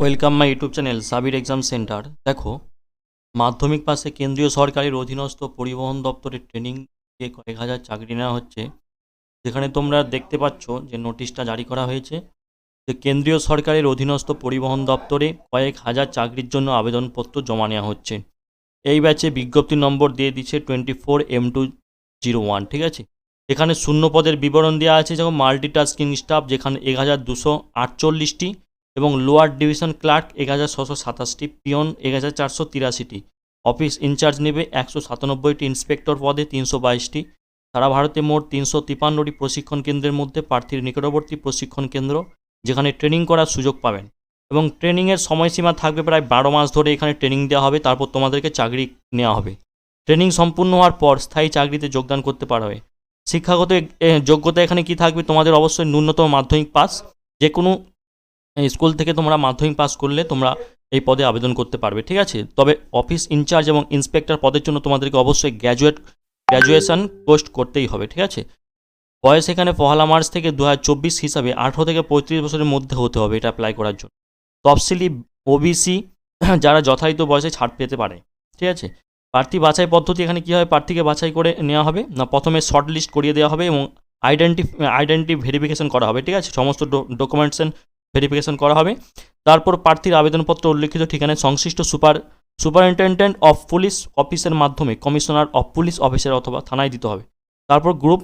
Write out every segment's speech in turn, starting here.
Welcome my YouTube channel Sabir exam centre. দেখো, মাধ্যমিক পাশে কেন্দ্রীয় সরকারের অধীনস্থ পরিবহন দপ্তরের ট্রেনিং যে কয়েক হাজার চাকরি নেওয়া হচ্ছে। যেখানে তোমরা দেখতে পাচ্ছ যে নোটিশটা জারি করা হয়েছে যে কেন্দ্রীয় সরকারের অধীনস্থ পরিবহন দপ্তরে কয়েক হাজার চাকরির জন্য আবেদনপত্র জমা নেওয়া হচ্ছে। এই ব্যাচে বিজ্ঞপ্তি নম্বর দিয়ে দিচ্ছে twenty four M two zero one, ঠিক আছে? এখানে শূন্য পদের বিবরণ দেওয়া আছে, যেমন মাল্টিটাস্কিং স্টাফ, যেখানে এক হাজার দুশো আটচল্লিশটি এবং লোয়ার ডিভিশন ক্লার্ক এক হাজার ছশো সাতাশটি, পিয়ন এক হাজার চারশো তিরাশিটি। অফিস ইনচার্জ নেবে একশো সাতানব্বইটি ইন্সপেক্টর পদে তিনশো বাইশটি। সারা ভারতে মোট তিনশো তিপান্নটি প্রশিক্ষণ কেন্দ্রের মধ্যে প্রার্থীর নিকটবর্তী প্রশিক্ষণ কেন্দ্র, যেখানে ট্রেনিং করার সুযোগ পাবেন। এবং ট্রেনিংয়ের সময়সীমা থাকবে প্রায় বারো মাস ধরে এখানে ট্রেনিং দেওয়া হবে, তারপর তোমাদেরকে চাকরি নেওয়া হবে। ট্রেনিং সম্পূর্ণ হওয়ার পর স্থায়ী চাকরিতে যোগদান করতে পারবে শিক্ষাগত যোগ্যতা এখানে কি থাকবে? তোমাদের অবশ্যই ন্যূনতম মাধ্যমিক পাস। যে কোনো স্কুল থেকে তোমরা মাধ্যমিক পাস করলে তোমরা এই পদে আবেদন করতে পারবে, ঠিক আছে? তবে অফিস ইনচার্জ এবং ইন্সপেক্টর পদের জন্য তোমাদেরকে অবশ্যই গ্র্যাজুয়েট, গ্র্যাজুয়েশন পোস্ট করতেই হবে, ঠিক আছে? বয়স এখানে পহেলা মার্চ থেকে দু হিসাবে আঠেরো থেকে পঁয়ত্রিশ বছরের মধ্যে হতে হবে এটা অ্যাপ্লাই করার জন্য। তফসিলি ওবিসি যারা যথাযথ বয়সে ছাড় পেতে পারে, ঠিক আছে? প্রার্থী বাছাই পদ্ধতি এখানে কী হবে প্রার্থীকে বাছাই করে নেওয়া হবে, না প্রথমে শর্ট লিস্ট করিয়ে দেওয়া হবে এবং আইডেন্টি আইডেন্টি ভেরিফিকেশন করা হবে, ঠিক আছে? সমস্ত ডকুমেন্টসেন ভেরিফিকেশন করা হবে। তারপর প্রার্থীর আবেদনপত্র উল্লিখিত ঠিকানায় সংশ্লিষ্ট সুপার সুপারিনটেন্ডেন্ট অফ পুলিশ অফিসের মাধ্যমে কমিশনার অফ পুলিশ অফিসার অথবা থানায় দিতে হবে। তারপর গ্রুপ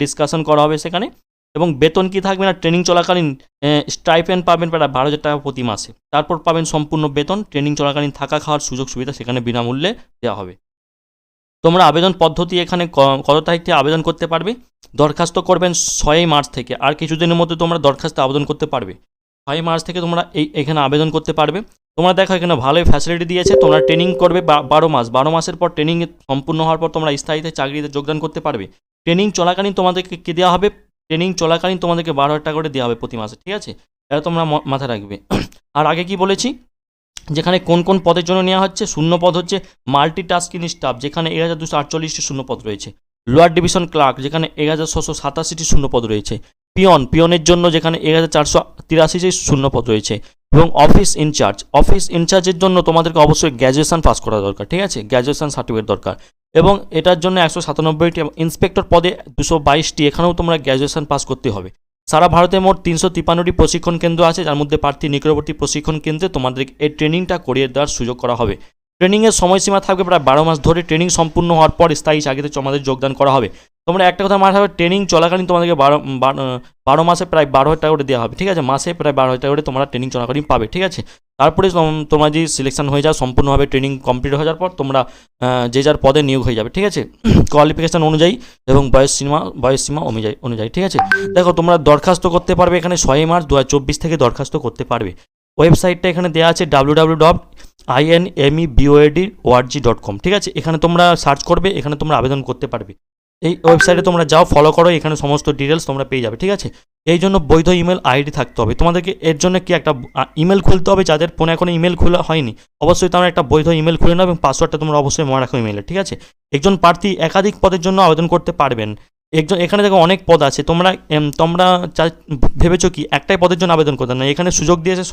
ডিসকাশন করা হবে সেখানে। এবং বেতন কি থাকবে না ট্রেনিং চলাকালীন স্টাইপেন্ড পাবেন প্রায় বারো হাজার টাকা প্রতি মাসে। তারপর পাবেন সম্পূর্ণ বেতন ট্রেনিং চলাকালীন থাকা খাওয়ার সুযোগ সুবিধা সেখানে বিনামূল্যে দেওয়া হবে। তোমরা আবেদন পদ্ধতি এখানে কত তারিখ থেকে আবেদন করতে পারবে? দরখাস্ত করবেন ছয়ই মার্চ থেকে। আর কিছুদিনের মধ্যে তোমরা দরখাস্ত আবেদন করতে পারবে। ছয়ই মার্চ থেকে তোমরা এই, এখানে আবেদন করতে পারবে। তোমরা দেখো এখানে ভালোই ফ্যাসিলিটি দিয়েছে, তোমরা ট্রেনিং করবে বারো মাস। বারো মাসের পর ট্রেনিং সম্পূর্ণ হওয়ার পর তোমরা স্থায়ীতে চাকরিতে যোগদান করতে পারবে। ট্রেনিং চলাকালীন তোমাদেরকে কী দেওয়া হবে? ট্রেনিং চলাকালীন তোমাদেরকে বারো হাজার টাকা করে দেওয়া হবে প্রতি মাসে, ঠিক আছে? এটা তোমরা মাথায় রাখবে। আর আগে কি বলেছি? যেখানে কোন কোন পদের জন্য নেওয়া হচ্ছে? শূন্য পদ হচ্ছে মাল্টি মাল্টিটাস্কিং স্টাফ যেখানে এক হাজার দুশো আটচল্লিশটি শূন্য পদ রয়েছে। লোয়ার ডিভিশন ক্লার্ক যেখানে এক হাজার ছশো সাতাশিটি শূন্য পদ রয়েছে। পিয়ন, পিয়নের জন্য যেখানে এক হাজার চারশো তিরাশিটি শূন্য পদ রয়েছে। এবং অফিস ইনচার্জ অফিস ইনচার্জের জন্য তোমাদেরকে অবশ্যই গ্র্যাজুয়েশন পাস করা দরকার, ঠিক আছে? গ্র্যাজুয়েশন সার্টিফিকেট দরকার। এবং এটার জন্য একশো সাতানব্বইটি ইন্সপেক্টর পদে দুশো বাইশটি, এখানেও তোমরা গ্র্যাজুয়েশন পাস করতে হবে। সারা ভারতে মোট তিনশো তিপ্পান্নটি প্রশিক্ষণ কেন্দ্র আছে, যার মধ্যে প্রার্থী নিকটবর্তী প্রশিক্ষণ কেন্দ্রে তোমাদের এই ট্রেনিংটা করিয়ে দেওয়ার সুযোগ করা হবে। ট্রেনিংয়ের সময়সীমা থাকবে প্রায় বারো মাস ধরে। ট্রেনিং সম্পূর্ণ হওয়ার পর স্থায়ী চাকরিতে তোমাদের যোগদান করা হবে। তোমরা একটা কথা মাথায় হবে ট্রেনিং চলাকালীন তোমাদেরকে বারো বারো- মাসে প্রায় বারো হাজার টাকা করে দেওয়া হবে, ঠিক আছে? মাসে প্রায় বারো হাজার টাকা করে তোমরা ট্রেনিং চলাকালীন পাবে, ঠিক আছে? তারপরে তোম- তোমরা যদি সিলেকশন হয়ে যাও, সম্পূর্ণভাবে ট্রেনিং কমপ্লিট হয়ে যাওয়ার পর তোমরা যে যার পদে নিয়োগ হয়ে যাবে, ঠিক আছে? কোয়ালিফিকেশন অনুযায়ী এবং বয়স সীমা বয়স সীমা অনুযায়ী অনুযায়ী, ঠিক আছে? দেখো, তোমরা দরখাস্ত করতে পারবে এখানে ছয় মার্চ দুহাজার চব্বিশ থেকে দরখাস্ত করতে পারবে। ওয়েবসাইটটা এখানে দেওয়া আছে W W dot IN ME BOAD ORG dot com ঠিক আছে? এখানে তোমরা সার্চ করবে, এখানে তোমরা আবেদন করতে পারবে। এই ওয়েবসাইটে তোমরা যাও ফলো করো, এখানে সমস্ত ডিটেলস তোমরা পেয়ে যাবে, ঠিক আছে? এই জন্য বৈধ ইমেল আইডি থাকতে হবে। তোমাদেরকে এর জন্য কি একটা ইমেল খুলতে হবে? যাদের ফোনে এখনও ইমেল খোলা হয়নি, অবশ্যই তোমরা একটা বৈধ ইমেল খুলে নাও এবং পাসওয়ার্ডটা তোমরা অবশ্যই মনে রাখো ইমেলে ঠিক আছে? একজন প্রার্থী একাধিক পদের জন্য আবেদন করতে পারবেন। একজন এখানে দেখো অনেক পদ আছে। তোমরা তোমরা ভেবেছো কি, একটাই পদের জন্য আবেদন করতে না। এখানে সুযোগ দিয়েছে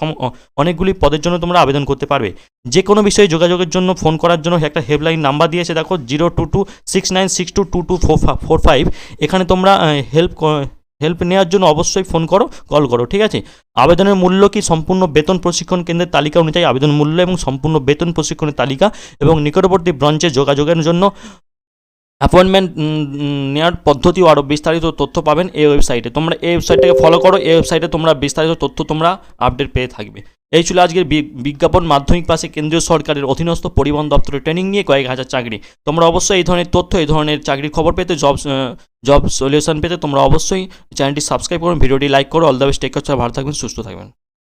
অনেকগুলি পদের জন্য তোমরা আবেদন করতে পারবে। যে কোনো বিষয়ে যোগাযোগের জন্য ফোন করার জন্য একটা হেল্পলাইন নাম্বার দিয়েছে। দেখো, zero two two six nine six two two two four five. এখানে তোমরা হেল্প হেল্প নেওয়ার জন্য অবশ্যই ফোন করো, কল করো, ঠিক আছে? আবেদনের মূল্য কি সম্পূর্ণ বেতন প্রশিক্ষণ কেন্দ্রের তালিকা অনুযায়ী আবেদন মূল্য এবং সম্পূর্ণ বেতন প্রশিক্ষণের তালিকা এবং নিকটবর্তী ব্রাঞ্চে যোগাযোগের জন্য অ্যাপয়েন্টমেন্ট নেওয়ার পদ্ধতি আরও বিস্তারিত তথ্য পাবেন এই ওয়েবসাইটে তোমরা এই ওয়েবসাইটটাকে ফলো করো, এই ওয়েবসাইটে তোমরা বিস্তারিত তথ্য তোমরা আপডেট পেয়ে থাকবে। এই ছিল আজকের বিজ্ঞাপন মাধ্যমিক পাশে কেন্দ্রীয় সরকারের অধীনস্থ পরিবহন দপ্তরের ট্রেনিং নিয়ে কয়েক হাজার চাকরি। তোমরা অবশ্যই এই ধরনের তথ্য, এই ধরনের চাকরির খবর পেতে জব জব সলিউশন পেতে তোমরা অবশ্যই চ্যানেলটি সাবস্ক্রাইব করুন, ভিডিওটি লাইক করো অল দ্য বেস্ট টেক ভালো থাকবেন, সুস্থ থাকবেন।